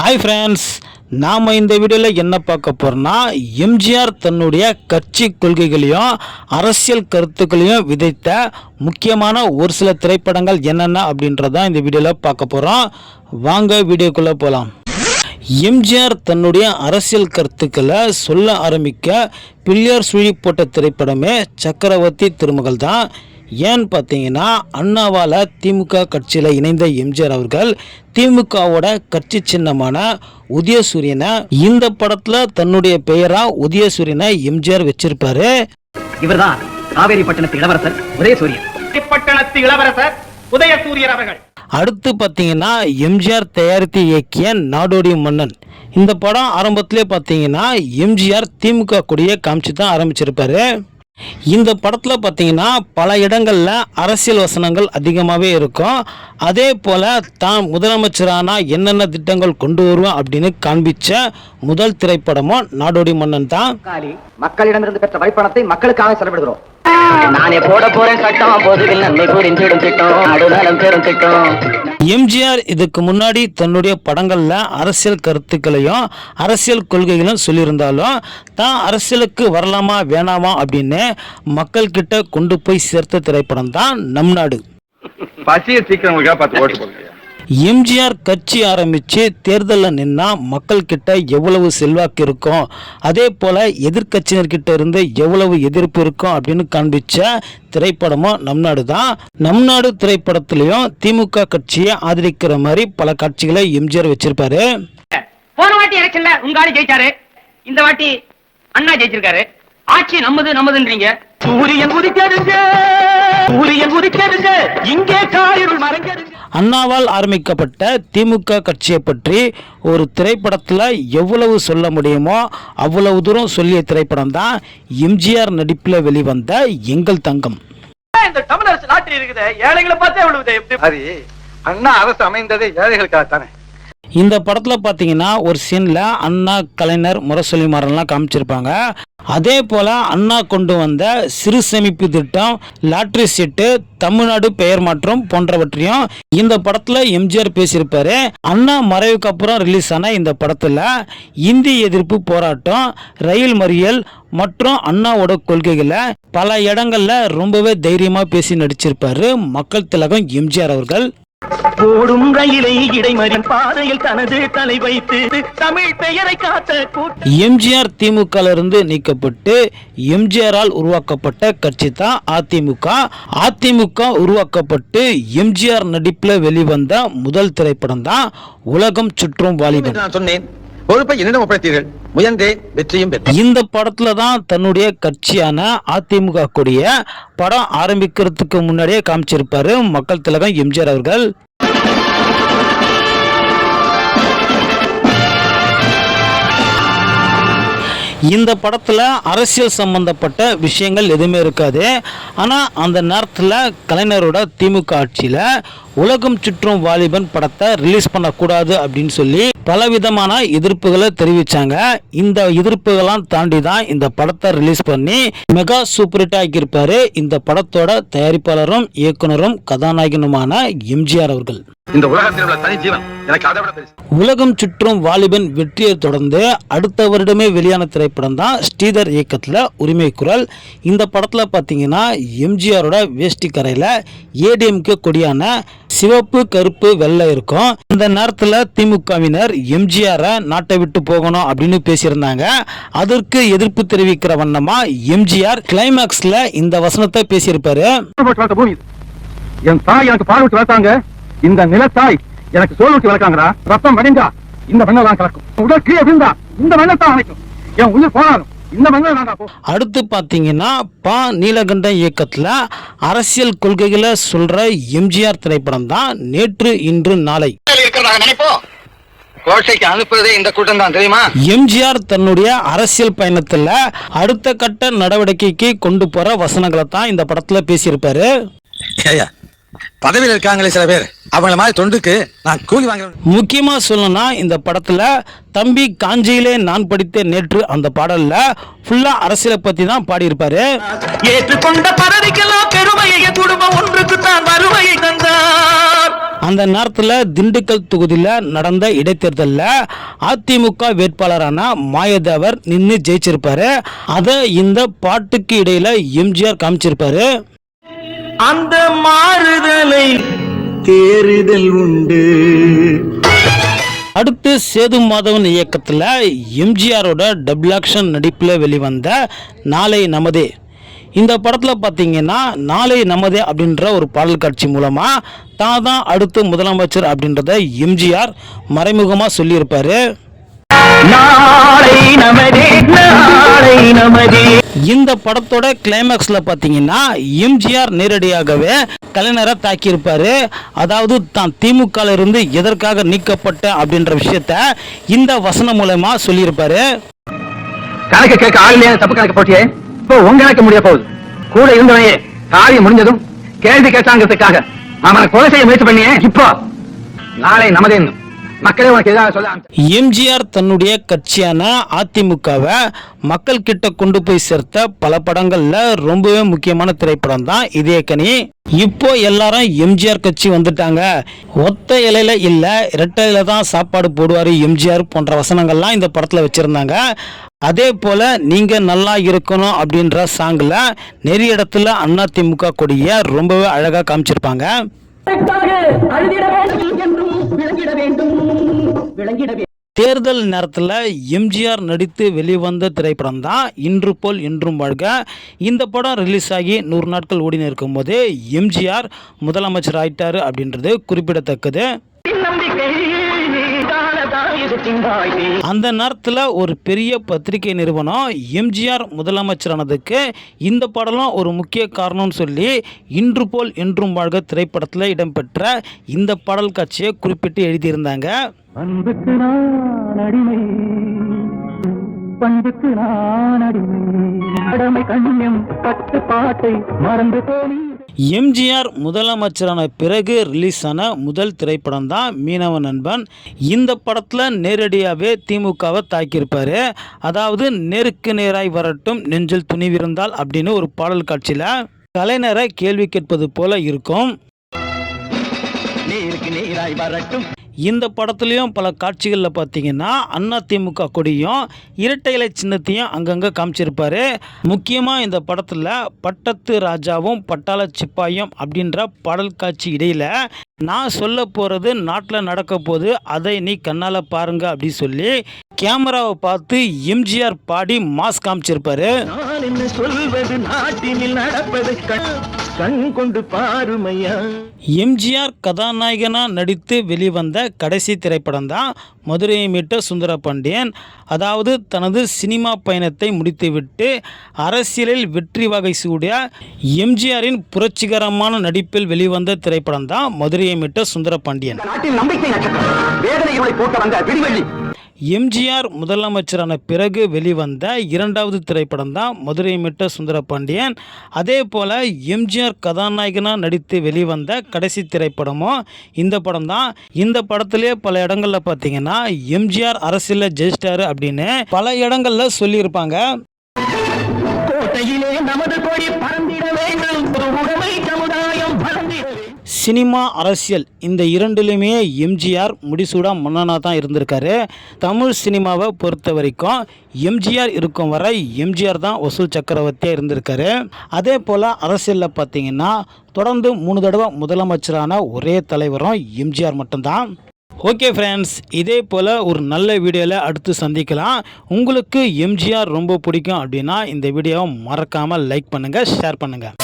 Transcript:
Hi friends நாம் இந்த வீடியோவில் என்ன பார்க்க போகிறோம்னா எம்ஜிஆர் தன்னுடைய கட்சி கொள்கைகளையும் அரசியல் கருத்துக்களையும் விதைத்த முக்கியமான ஒரு சில திரைப்படங்கள் என்னென்ன அப்படின்றதான் இந்த வீடியோவில் பார்க்க போகிறோம் வாங்க வீடியோக்குள்ளே போகலாம் எம்ஜிஆர் தன்னுடைய அரசியல் கருத்துக்களை சொல்ல ஆரம்பிக்க பிள்ளையார் சுழி போட்ட திரைப்படமே சக்கரவர்த்தி திருமகள் தான் ஏன்னு பார்த்தீங்கன்னா அண்ணாவால் திமுக கட்சியில் இணைந்த எம்ஜிஆர் அவர்கள் திமுகவோட கட்சி சின்னமான உதயசூரியனை இந்த படத்தில் தன்னுடைய பெயரா உதயசூரியனை எம்ஜிஆர் வச்சிருப்பாரு. இவர்தான் காவேரி பட்டணத்து இளவரசர் உதயசூரியன். பட்டணத்து இளவரசர் உதயசூரியர் அவர்கள். அடுத்து பார்த்தீங்கன்னா எம்ஜிஆர் தயாரித்து இயக்கிய நாடோடி மன்னன். இந்த படம் ஆரம்பத்திலே பார்த்தீங்கன்னா எம்ஜிஆர் திமுக கொடியை காமிச்சு தான் ஆரம்பிச்சிருப்பாரு. இந்த படத்தில் பார்த்தீங்கன்னா பல இடங்களில் அரசியல் வசனங்கள் அதிகமாகவே இருக்கும். அதே போல் தான் முதலமைச்சரானா என்னென்ன திட்டங்கள் கொண்டு வருவோம் அப்படின்னு காண்பிச்ச முதல் திரைப்படமும் நாடோடி மன்னன் தான். மக்களிடமிருந்து பெற்ற வைப்பணத்தை மக்களுக்காக செலவிடுகிறோம். நானே போட போறேன் சட்டம் பொதுவில் நன்மை புரிந்திடும் திட்டம் நடுநலம் பெரும் திட்டம் எம்ஜிஆர் இதுக்கு முன்னாடி தன்னுடைய படங்களில் அரசியல் கருத்துக்களையும் அரசியல் கொள்கைகளும் சொல்லியிருந்தாலும் தான் அரசியலுக்கு வரலாமா வேணாமா அப்படின்னு மக்கள்கிட்ட கொண்டு போய் சேர்த்த திரைப்படம் தான் நம் நாடு. பசியை சீக்கிரம் பார்த்து ஓட்டு போடுங்க. எம்ஜிஆர் கட்சி ஆரம்பித்து தேர்தலில் நின்னா மக்கள்கிட்ட எவ்வளவு செல்வாக்கு இருக்கும் அதே போல் எதிர்க்கட்சியினர்கிட்ட இருந்து எவ்வளவு எதிர்ப்பு இருக்கும் அப்படின்னு காண்பிச்ச திரைப்படமும் நம் நாடு தான். நம் நாடு திரைப்படத்துலையும் திமுக கட்சியை ஆதரிக்கிற மாதிரி பல காட்சிகளை எம்ஜிஆர் வச்சிருப்பாரு. போன வாட்டி எலெக்ஷன்ல உங்க ஆளு ஜெயிச்சாரு. இந்த வாட்டி அண்ணா ஜெயிச்சிருக்காரு. ஆட்சி நம்மது நம்மதுன்றீங்க. சூரியன் உதிக்கிறதுங்க சூரியன் உதிக்கிறதுங்க இங்கே காரிருள் மறைஞ்சதுங்க அண்ணாவால் ஆரம்பிக்கப்பட்ட திமுக கட்சியை பற்றி ஒரு திரைப்படத்தில் எவ்வளவு சொல்ல முடியுமோ அவ்வளவு தூரம் சொல்லிய திரைப்படம் தான் எம்ஜிஆர் நடிப்பில் வெளிவந்த எங்கள் தங்கம். இந்த தமிழரசு நாட்டில் இருக்குது? ஏழைகளை பார்த்தே விழுவுது எப்படி? அது அண்ணா அரசு அமைந்ததே ஏழைகளுக்காக தானே இந்த படத்தில் பார்த்தீங்கன்னா ஒரு சீனில் அண்ணா கலைஞர் முரசொலி மாறன்லாம் காமிச்சிருப்பாங்க. அதே போல் அண்ணா கொண்டு வந்த சிறு சேமிப்பு திட்டம் லாட்ரி சீட்டு தமிழ்நாடு பெயர் மாற்றம் போன்றவற்றையும் இந்த படத்தில் எம்ஜிஆர் பேசியிருப்பாரு. அண்ணா மறைவுக்கு அப்புறம் ரிலீஸ் ஆன இந்த படத்தில் இந்தி எதிர்ப்பு போராட்டம் ரயில் மறியல் மற்றும் அண்ணாவோட கொள்கைகளை பல இடங்களில் ரொம்பவே தைரியமாக பேசி நடிச்சிருப்பாரு மக்கள் திலகம் எம்ஜிஆர் அவர்கள். ஓடும் ரயிலை இடைமறின் பாதையில் தனது தலை வைத்து தமிழ் பெயரை காத்த கூட்ட எம்ஜிஆர் திமுக இருந்து நீக்கப்பட்டு எம்ஜிஆரால் உருவாக்கப்பட்ட கட்சி தான் அதிமுக. அதிமுக உருவாக்கப்பட்டு எம்ஜிஆர் நடிப்பில் வெளிவந்த முதல் திரைப்படம் தான் உலகம் சுற்றும் வாலிபன் நான் சொன்னேன். பொறுப்பை என்னிடம் ஒப்படைத்தீர்கள். முயன்றேன் வெற்றியும் இந்த படத்துல தான் தன்னுடைய கட்சியான அதிமுக கூடிய படம் ஆரம்பிக்கிறதுக்கு முன்னாடியே காமிச்சிருப்பாரு மக்கள் திலகம் எம்ஜிஆர் அவர்கள். இந்த படத்தில் அரசியல் சம்பந்தப்பட்ட விஷயங்கள் எதுவுமே இருக்காது. ஆனால் அந்த நேரத்தில் கலைஞரோட திமுக ஆட்சியில் உலகம் சுற்றும் வாலிபன் படத்தை ரிலீஸ் பண்ணக்கூடாது அப்படின்னு சொல்லி பலவிதமான எதிர்ப்புகளை தெரிவிச்சாங்க. இந்த எதிர்ப்புகளாம் தாண்டி தான் இந்த படத்தை ரிலீஸ் பண்ணி மெகா சூப்பர் ஹிட் ஆக்கியிருப்பாரு. இந்த படத்தோட தயாரிப்பாளரும் இயக்குனரும் கதாநாயகனுமான எம்ஜிஆர் அவர்கள். இந்த உலகம் சுற்றும் வாலிபன் வெற்றியை தொடர்ந்து அடுத்த வருடமே வெளியான திரைப்படம் தான் ஸ்ரீதர் இயக்கத்தில் உரிமை குரல். இந்த படத்தில் பார்த்தீங்கன்னா எம்ஜிஆரோட வேஷ்டி கரையில் ஏடிஎம்கே கொடியான சிவப்பு கருப்பு வெள்ளை இருக்கும். இந்த நேரத்தில் திமுகவினர் எம்ஜிஆரை நாட்டை விட்டு போகணும் அப்படின்னு பேசியிருந்தாங்க. அதற்கு எதிர்ப்பு தெரிவிக்கிற வண்ணமா எம்ஜிஆர் கிளைமேக்ஸ்ல இந்த வசனத்தை பேசியிருப்பாரு. என் தாய் எனக்கு பால் விட்டு வளர்த்தாங்க. இந்த நிலத்தாய் எனக்கு சோல் விட்டு வளர்க்காங்கடா ரத்தம் வடிந்தா இந்த மண்ணெல்லாம் தான் கலக்கும். உடல் கீழே விழுந்தா இந்த மண்ணத்தான் அணைக்கும் என் உயிர் போனாலும் அடுத்து பார்த்தீங்கன்னா பா. நீலகண்டன் இயக்கத்தில் அரசியல் கொள்கைகளை சொல்ற எம்ஜிஆர் திரைப்படம் தான் நேற்று இன்று நாளை. அனுப்புறதே இந்த கூட்டம் தான் தெரியுமா? எம்ஜிஆர் தன்னுடைய அரசியல் பயணத்தில் அடுத்த கட்ட நடவடிக்கைக்கு கொண்டு போற வசனங்களை தான் இந்த படத்துல பேசியிருப்பாரு. பதவியில் இருக்காங்களே சில பேர். அவங்கள மாதிரி தொண்டுக்கு நான் கூலி வாங்குறேன் முக்கியமா சொல்லணும்னா இந்த படத்துல தம்பி காஞ்சியிலே நான் படித்த நேற்று அந்த பாடல்ல ஃபுல்லா அரசியலை பத்தி தான் பாடியிருப்பாரு. ஏற்றுக்கொண்ட பதவிக்கெல்லாம் பெருமையை குடும்பம் ஒன்றுக்கு தான் வறுமையை தந்தார். அந்த நேரத்தில் திண்டுக்கல் தொகுதியில் நடந்த இடைத்தேர்தலில் அதிமுக வேட்பாளரான மாயதேவர் நின்று ஜெயிச்சிருப்பாரு. அதை இந்த பாட்டுக்கு இடையில எம்ஜிஆர் காமிச்சிருப்பாரு. அந்த மாறுதலை தேறுதல் உண்டு. அடுத்து சேது மாதவன் இயக்கத்தில் எம்ஜிஆரோட டபுள் ஆக்ஷன் நடிப்பில் வெளிவந்த நாளை நமதே. இந்த படத்தில் பார்த்தீங்கன்னா நாளை நமதே அப்படின்ற ஒரு பாடல் காட்சி மூலமாக தான் தான் அடுத்து முதலமைச்சர் அப்படின்றத எம்ஜிஆர் மறைமுகமாக சொல்லியிருப்பாரு. நாளை நமதே நாளை நமதே. இந்த படத்தோட கிளைமேக்ஸில் பார்த்தீங்கன்னா எம்ஜிஆர் நேரடியாகவே கலைஞரை தாக்கியிருப்பாரு. அதாவது தான் திமுகல இருந்து எதற்காக நீக்கப்பட்ட அப்படின்ற விஷயத்த இந்த வசனம் மூலயமா சொல்லியிருப்பாரு. கணக்கு கேட்க ஆள் தப்பு கணக்கு போட்டியே. இப்போ உங்க கணக்கு முடிய போகுது. கூட இருந்தவனே காரியம் முடிஞ்சதும் கேள்வி கேட்டாங்கிறதுக்காக. அவனை கொலை செய்ய முயற்சி பண்ணியே. இப்போ நாளை நமதேன்னு மக்களே உனக்கு எதாவது சொல்ல எம்ஜிஆர் தன்னுடைய கட்சியான அதிமுகவை மக்கள் கிட்ட கொண்டு போய் சேர்த்த பல படங்கள்ல ரொம்பவே முக்கியமான திரைப்படம் தான் இதே கனி. இப்போ எல்லாரும் எம்ஜிஆர் கட்சி வந்துட்டாங்க. ஒத்த இலையில இல்ல இரட்டை தான் சாப்பாடு போடுவாரு எம்ஜிஆர் போன்ற வசனங்கள்லாம் இந்த படத்துல வச்சிருந்தாங்க. அதே போல நீங்க நல்லா இருக்கணும் அப்படின்ற சாங்ல நிறைய இடத்துல அதிமுக கொடிய ரொம்பவே அழகா காமிச்சிருப்பாங்க. அழுதிட வேண்டும் என்றும் விளங்கிட வேண்டும். விளங்கிட வேண்டும். தேர்தல் நேரத்தில் எம்ஜிஆர் நடித்து வெளிவந்த திரைப்படம் தான் இன்று போல் இன்றும் வாழ்க. இந்த படம் ரிலீஸ் ஆகி நூறு நாட்கள் ஓடினு இருக்கும்போது எம்ஜிஆர் முதலமைச்சர் ஆயிட்டார் அப்படின்றது குறிப்பிடத்தக்கது. அந்த நேரத்தில் ஒரு பெரிய பத்திரிகை நிறுவனம் எம்ஜிஆர் முதலமைச்சரானதுக்கு இந்த படம்லாம் ஒரு முக்கிய காரணம்னு சொல்லி இன்று போல் என்றும் வாழ்க திரைப்படத்தில் இடம்பெற்ற இந்த பாடல் காட்சியை குறிப்பிட்டு எழுதியிருந்தாங்க. அன்புக்கு நான் அடிமை. பண்புக்கு நான் அடிமை. கடமை கண்ணியம் பட்டு பாட்டை மறந்து போனி எம்ஜிஆர் முதலமைச்சரான பிறகு ரிலீஸ் ஆன முதல் திரைப்படம் தான் மீனவ நண்பன். இந்த படத்தில் நேரடியாகவே திமுகவை தாக்கியிருப்பார். அதாவது நேருக்கு நேராய் வரட்டும் நெஞ்சில் துணிவிருந்தால் அப்படின்னு ஒரு பாடல் காட்சியில் கலைஞரை கேள்வி கேட்பது போல இருக்கும். நேருக்கு நேராய் வரட்டும் இந்த படத்துலையும் பல காட்சிகளில் பார்த்தீங்கன்னா அண்ணா திமுக கொடியும் இரட்டை இலை சின்னத்தையும் அங்கங்கே காமிச்சிருப்பார். முக்கியமாக இந்த படத்தில் பட்டத்து ராஜாவும் பட்டாள சிப்பாயும் அப்படின்ற பாடல் காட்சி இடையில் நான் சொல்ல போகிறது நாட்டில் நடக்க போது அதை நீ கண்ணால் பாருங்க அப்படி சொல்லி கேமராவை பார்த்து எம்ஜிஆர் பாடி மாஸ் காமிச்சிருப்பாரு. சொல்வது? நாட்டினில் நடப்பது கண் கண் கொண்டு பாருமையா? எம்ஜிஆர் கதாநாயகனா நடித்து வெளிவந்த கடைசி திரைப்படம் தான் மதுரையை மீட்ட சுந்தர பாண்டியன் அதாவது தனது சினிமா பயணத்தை முடித்துவிட்டு அரசியலில் வெற்றி வகை சூடிய எம்ஜிஆரின் புரட்சிகரமான நடிப்பில் வெளிவந்த திரைப்படம் தான் மதுரையை மீட்ட சுந்தர பாண்டியன் எம்ஜிஆர் முதலமைச்சரான பிறகு வெளிவந்த இரண்டாவது திரைப்படம் தான் மதுரை மீட்ட சுந்தரபாண்டியன். அதே போல் எம்ஜிஆர் கதாநாயகனாக நடித்து வெளிவந்த கடைசி திரைப்படமும் இந்த படம் தான். இந்த படத்திலே பல இடங்களில் பார்த்தீங்கன்னா எம்ஜிஆர் அரசியலில் ஜெயிச்சிட்டாரு அப்படின்னு பல இடங்களில் சொல்லியிருப்பாங்க. கோட்டையிலே நமது கொடி பறந்திட வேண்டும் ஒரு உடைமை சமுதாயம் பறந்திட வேண்டும். சினிமா அரசியல். இந்த இரண்டுலையுமே எம்ஜிஆர் முடிசூடா மன்னனாக தான் இருந்திருக்காரு. தமிழ் சினிமாவை பொறுத்த வரைக்கும் எம்ஜிஆர் இருக்கும் வரை எம்ஜிஆர் தான் வசூல் சக்கரவர்த்தியாக இருந்திருக்காரு. அதே போல் அரசியலில் பார்த்தீங்கன்னா தொடர்ந்து மூணு தடவை முதலமைச்சரான ஒரே தலைவரும் எம்ஜிஆர் மட்டும்தான். ஓகே ஃப்ரெண்ட்ஸ் இதே போல் ஒரு நல்ல வீடியோவில் அடுத்து சந்திக்கலாம். உங்களுக்கு எம்ஜிஆர் ரொம்ப பிடிக்கும் அப்படின்னா இந்த வீடியோவை மறக்காமல் லைக் பண்ணுங்கள் ஷேர் பண்ணுங்கள்